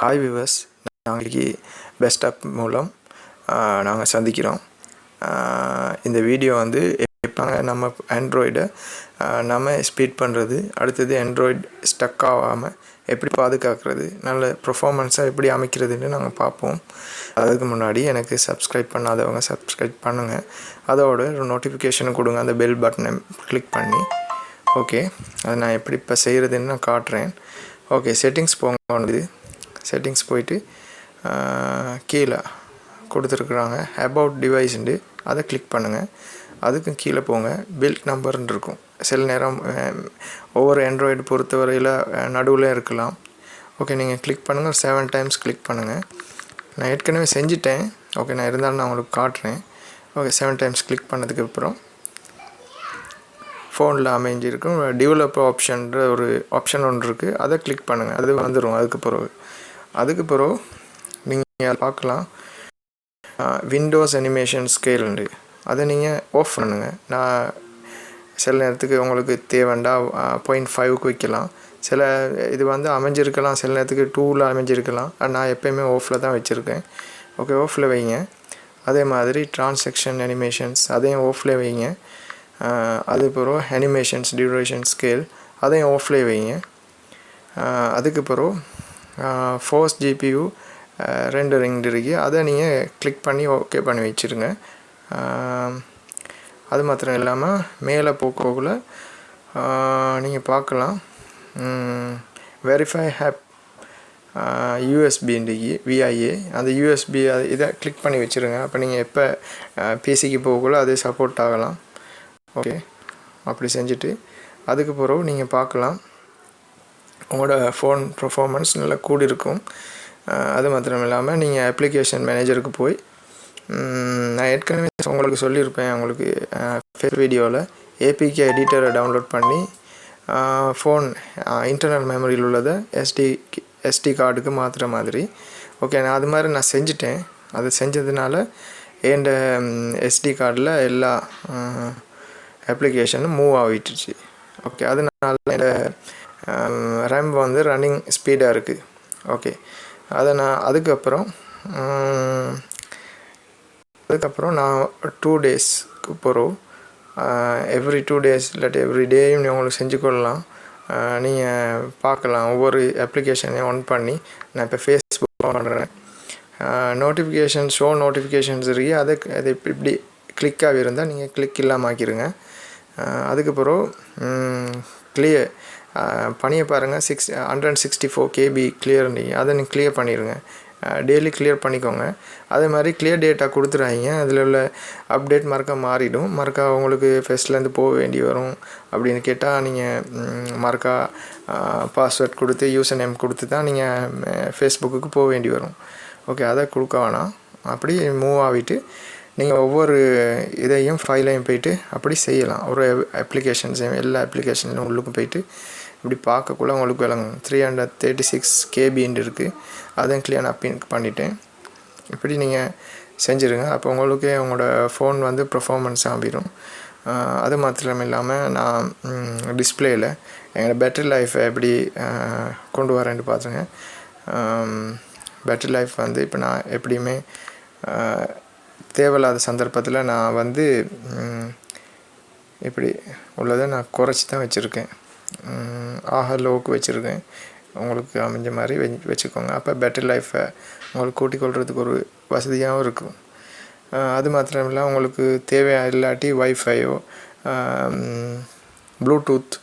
Hi viewers நாளைக்கு best app மூலம் நாங்கள் சந்திக்கிறோம். இந்த வீடியோ வந்து எப்போ நம்ம ஆண்ட்ராய்டை நம்ம ஸ்பீட் பண்ணுறது அடுத்தது ஆண்ட்ராய்டு ஸ்டக் ஆகாமல் எப்படி பாதுகாக்கிறது நல்ல ப்ரொஃபார்மன்ஸாக எப்படி அமைக்கிறதுன்னு நாங்கள் பார்ப்போம். அதுக்கு முன்னாடி எனக்கு சப்ஸ்கிரைப் பண்ணாதவங்க சப்ஸ்கிரைப் பண்ணுங்கள் அதோட ஒரு நோட்டிஃபிகேஷன் கொடுங்க அந்த பெல் பட்டனை கிளிக் பண்ணி. ஓகே அதை நான் எப்படி இப்போ செய்கிறதுன்னு நான் காட்டுறேன். ஓகே செட்டிங்ஸ் போங்க. வந்து செட்டிங்ஸ் போயிட்டு கீழே கொடுத்துருக்குறாங்க. அபவுட் டிவைஸ்ண்டு அதை கிளிக் பண்ணுங்கள் அதுக்கும் கீழே போங்க. பில்ட் நம்பர்னு இருக்கும். சில நேரம் ஒவ்வொரு ஆண்ட்ராய்டு பொறுத்தவரையில் நடுவில் இருக்கலாம். ஓகே நீங்கள் கிளிக் பண்ணுங்கள் செவன் டைம்ஸ் கிளிக் பண்ணுங்கள் நான் ஏற்கனவே செஞ்சிட்டேன். ஓகே நான் இருந்தாலும் நான் உங்களுக்கு காட்டுறேன். ஓகே செவன் டைம்ஸ் கிளிக் பண்ணதுக்கு அப்புறம் ஃபோனில் அமைஞ்சிருக்கும். டெவலப்பர் ஆப்ஷன்ற ஒரு ஆப்ஷன் ஒன்று இருக்குது அதை கிளிக் பண்ணுங்கள் அது வந்துடும் அதுக்கு பிறகு. அதுக்கு பிறகு நீங்கள் பார்க்கலாம். விண்டோஸ் அனிமேஷன் ஸ்கேலுண்டு அதை நீங்கள் ஆஃப் பண்ணுங்கள் நான் சில நேரத்துக்கு உங்களுக்கு தேவைண்டா பாயிண்ட் ஃபைவ்க்கு வைக்கலாம். சில இது வந்து அமைஞ்சிருக்கலாம். சில நேரத்துக்கு டூவில் அமைஞ்சிருக்கலாம். நான் எப்போயுமே ஆஃபில் தான் வச்சுருக்கேன். ஓகே ஆஃபில் வைங்க. அதே மாதிரி டிரான்சாக்ஷன் அனிமேஷன்ஸ் அதையும் ஆஃப்லேயே வைங்க. அதுக்கப்புறம் அனிமேஷன்ஸ் டியூரேஷன் ஸ்கேல் அதையும் ஆஃப்லேயே வைங்க. அதுக்கு பிறகு ஃபோர்ஸ் ஜிபியூ ரெண்டு ரிங் இருக்கு. அதை நீங்கள் கிளிக் பண்ணி ஓகே பண்ணி வச்சுருங்க. அது மாத்திரம் இல்லாமல் மேலே போக்கோக்குள்ள நீங்கள் பார்க்கலாம். வெரிஃபை ஹேப் யூஎஸ்பின்றைக்கி விஐஏ அந்த யூஎஸ்பி இதை கிளிக் பண்ணி வச்சுருங்க. அப்போ நீங்கள் எப்போ பிசிக்கு போகக்குள்ள அது சப்போர்ட் ஆகலாம். ஓகே அப்படி செஞ்சுட்டு அதுக்கு பிறகு நீங்கள் பார்க்கலாம். உங்களோட ஃபோன் பர்ஃபார்மன்ஸ் நல்லா கூடி இருக்கும் அது மாத்திரம் இல்லாமல் நீங்கள் அப்ளிகேஷன் மேனேஜருக்கு போய் நான் ஏற்கனவே உங்களுக்கு சொல்லியிருப்பேன் உங்களுக்கு ஃபேர் வீடியோவில் ஏபிகே எடிட்டரை டவுன்லோட் பண்ணி ஃபோன் இன்டர்னல் மெமரியில் உள்ளதை எஸ்டி எஸ்டி கார்டுக்கு மாற்றுற மாதிரி. ஓகே நான் அது மாதிரி நான் செஞ்சுட்டேன். அது செஞ்சதுனால என் எஸ்டி கார்டில் எல்லா அப்ளிகேஷனும் மூவ் ஆகிட்டுருச்சு ஓகே அதனால என்னோட Um, ரேம் வந்து ரன்னிங் ஸ்பீடாக இருக்குது ஓகே அதை நான் அதுக்கப்புறம் um, அதுக்கப்புறம் நான் டூ டேஸ்க்கு போகிறோம் எவ்ரி டூ டேஸ் இல்லாட்டி எவ்ரி டேயும் உங்களுக்கு செஞ்சு கொள்ளலாம். Uh, நீங்கள் பார்க்கலாம். ஒவ்வொரு அப்ளிகேஷனையும் ஒன் பண்ணி நான் இப்போ ஃபேஸ்புக் பண்ணுறேன் நோட்டிஃபிகேஷன் ஷோ நோட்டிஃபிகேஷன்ஸ் இருக்கு. அதை அதை இப்படி இப்படி கிளிக்காக இருந்தால் நீங்கள் கிளிக் இல்லாமல் ஆக்கிடுங்க uh, அதுக்கப்புறம் um, கிளியர் பணியை பாருங்கள் six hundred sixty four KB clear நீங்கள் அதை நீங்கள் கிளியர் பண்ணிடுங்க டெய்லி கிளியர் பண்ணிக்கோங்க. அதே மாதிரி கிளியர் டேட்டா கொடுத்துறாங்க அதில் உள்ள அப்டேட் மறக்க மாறிடும். மறக்கா உங்களுக்கு ஃபெஸ்ட்லேருந்து போக வேண்டி வரும் அப்படின்னு கேட்டால் நீங்கள் மறக்கா பாஸ்வேர்ட் கொடுத்து யூசர் நேம் கொடுத்து தான் நீங்கள் ஃபேஸ்புக்குக்கு போக வேண்டி வரும். ஓகே அதை கொடுக்க வேணாம். அப்படி மூவ் ஆகிட்டு நீங்கள் ஒவ்வொரு இதையும் ஃபைலையும் போயிட்டு அப்படி செய்யலாம். ஒரு அப்ளிகேஷன்ஸையும் எல்லா அப்ளிகேஷன்ஸும் உள்ளுக்கும் போயிட்டு இப்படி பார்க்கக்குள்ள உங்களுக்கு விளங்கும். த்ரீ ஹண்ட்ரட் தேர்ட்டி சிக்ஸ் கேபின்னு இருக்குது அதையும் கிளியர் நான் பின் பண்ணிட்டேன். இப்படி நீங்கள் செஞ்சுருங்க. அப்போ உங்களுக்கு உங்களோட ஃபோன் வந்து பர்ஃபார்மன்ஸ் ஆகிடும் அது மாத்திரம் இல்லாமல் நான் டிஸ்பிளேயில் எங்களோட பேட்டரி லைஃப்பை எப்படி கொண்டு வரேன்ட்டு பார்த்துங்க பேட்டரி லைஃப் வந்து இப்போ நான் எப்படியுமே தேவையில்லாத சந்தர்ப்பத்தில் நான் வந்து இப்படி உள்ளதை நான் குறைச்சி தான் வச்சுருக்கேன் ஆஹா லோவுக்கு வச்சுருக்கேன். உங்களுக்கு அமைஞ்ச மாதிரி வெ வச்சுக்கோங்க. அப்போ பெட்டர் லைஃப்பை உங்களுக்கு கூட்டிக் கொள்றதுக்கு ஒரு வசதியாகவும் இருக்கும். அது மாத்திரம் இல்லை உங்களுக்கு தேவையா இல்லாட்டி வைஃபையோ ப்ளூடூத்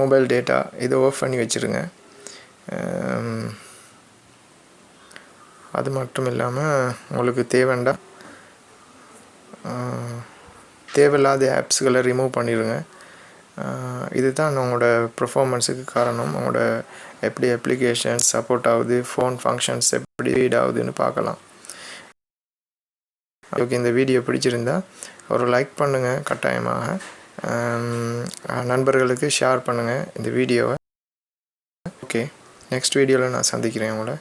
மொபைல் டேட்டா இதை ஆஃப் பண்ணி வச்சுருங்க. அது மட்டும் இல்லாமல் உங்களுக்கு தேவைண்டா தேவையில்லாத ஆப்ஸ்களை ரிமூவ் பண்ணிடுங்க. இதுதான் உங்களோட ப்ரொஃபார்மன்ஸுக்கு காரணம். உங்களோட எப்படி அப்ளிகேஷன்ஸ் சப்போர்ட் ஆகுது ஃபோன் ஃபங்க்ஷன்ஸ் எப்படி ரீட் ஆகுதுன்னு பார்க்கலாம். ஓகே இந்த வீடியோ பிடிச்சிருந்தா ஒரு லைக் பண்ணுங்கள் கட்டாயமாக. நண்பர்களுக்கு ஷேர் பண்ணுங்கள் இந்த வீடியோவை ஓகே நெக்ஸ்ட் வீடியோவில் நான் சந்திக்கிறேன் உங்களை.